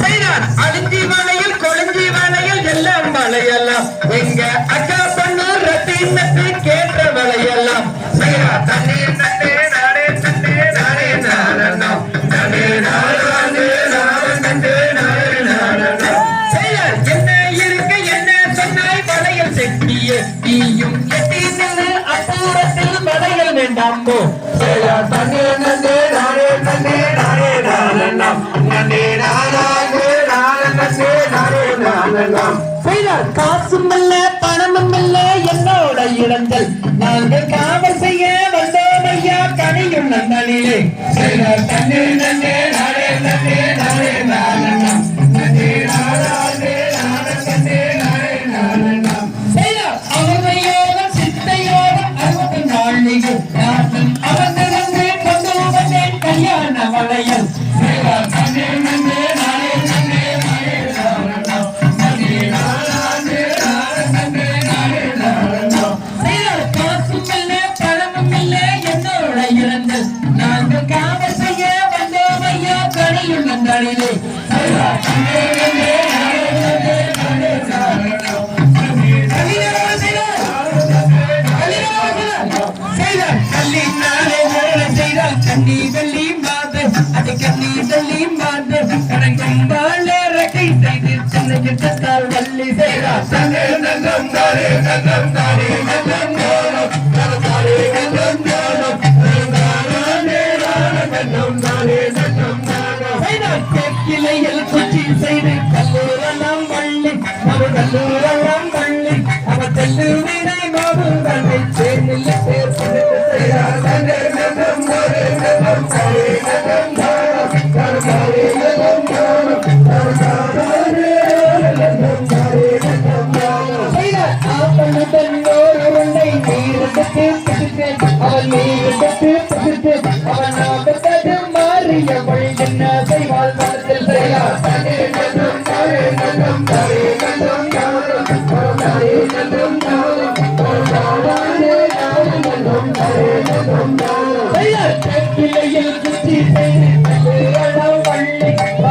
செய்தார். அழிஞ்சி வளையல் கொழிஞ்சி வளையல் எல்லாம் வளையலாம் எங்க அக்கா பொண்ணு ரத்தினத்து கேட்ட வளையலாம் செய்தார். தண்ணீர் நன்னே நானே நன்னே என்ன என்ன சொன்னாய்? செட்டியே நீயும் எட்டி நின்று செய்தார் காசும் இல்ல பணமும் இல்ல என்னோட இடங்கள் நாங்கள் காவல் செய்ய வந்தோம் ஐயா கனியும் நந்தனிலே செய்தார் தண்ணே நன்னே நானே நன்னே நானே நானே நானே நானே நானே கண்ணி வெள்ளி மாது அது கண்ணி வெள்ளி மாது கடங்கும் வாழை செய்து சின்ன கிட்டத்தால் வள்ளி செய்தார் தன்னே நன்னம் தாரே நன்னம் தாரே நன்னம் தாரே ஆப்பனதன் ஓர் உருண்டை நீருக்கு பிடித்து அவள் நீருக்கு பிடித்து அவன் நாகத்தது மாறியவள் என்ன செய்வாள் மனத்தில் செய்யார் தனி நன்னம் தாரே நன்னம் தாரே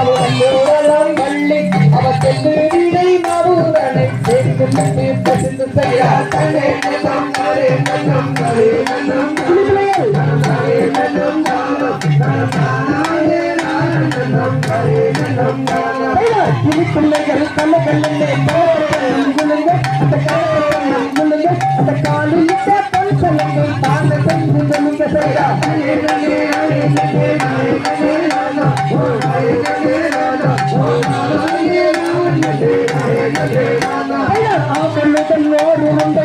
வள்ளி அவளூரலாம் வள்ளி அவ தெல்லூரிடை சேர்ந்து கண்டு பசிந்து செய்யார் தனே நன்னம் தாரே நன்னம் தாரே நன்னம் தாரே நன்னம் தாரம் பிள்ளைகள் கல்ல கல்லிலே சொல்லுங்க அந்த காலம் சொல்லுங்க அந்த காலில் பொன் சொல்லுங்க தாங்க செஞ்சு சொல்லுங்க சரியா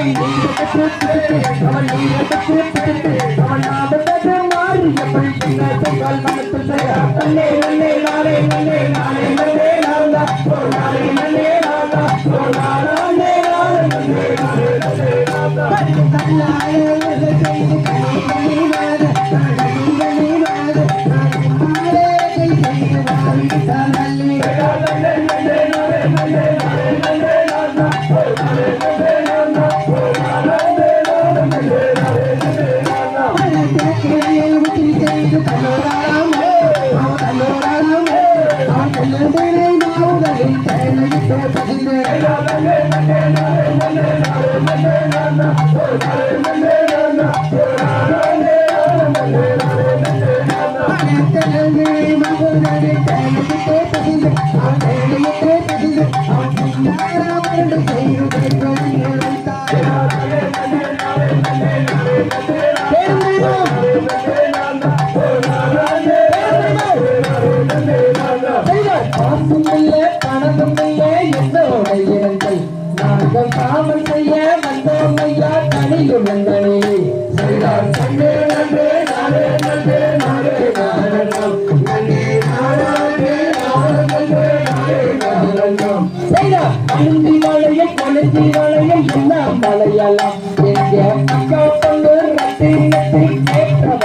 அவன் அவன் காசும் மலையெல்லாம் எங்க அக்கா பொண்ணு ரத்தி நத்தி கேட்ட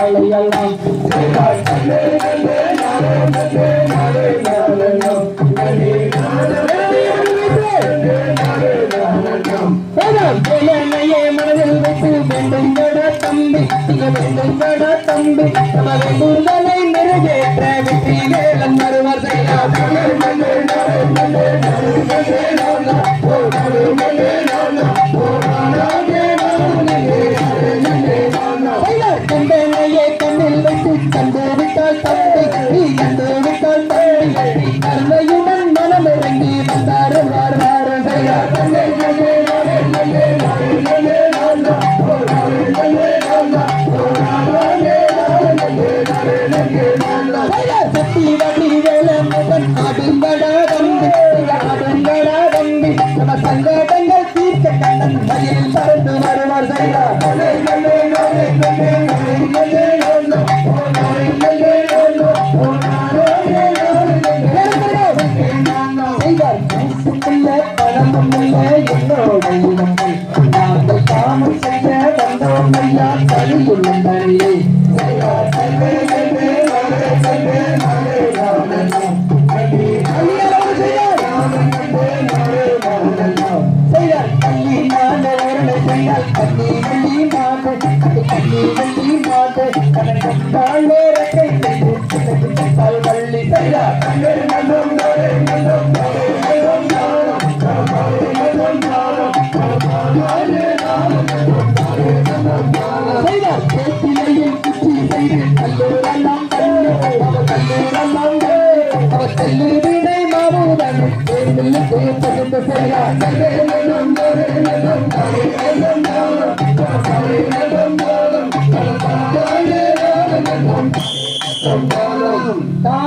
தம்பி வேண்டும் கடா தம்பி நமது முருகனை கண்ணில் வைத்து விட்டால் தந்தை நீ விட்டால் தந்தை சங்கடங்கள் தீர்க்க கண்ணன் மயில் பறந்து வருவார் நாங்கள் காமம் செய்ய வந்தோம் ஐயா கலியுள்ளும் கண்ணீர் நல்லம் நாளே நல்லம் தேர்வில் தேர்ந்தெடுத்து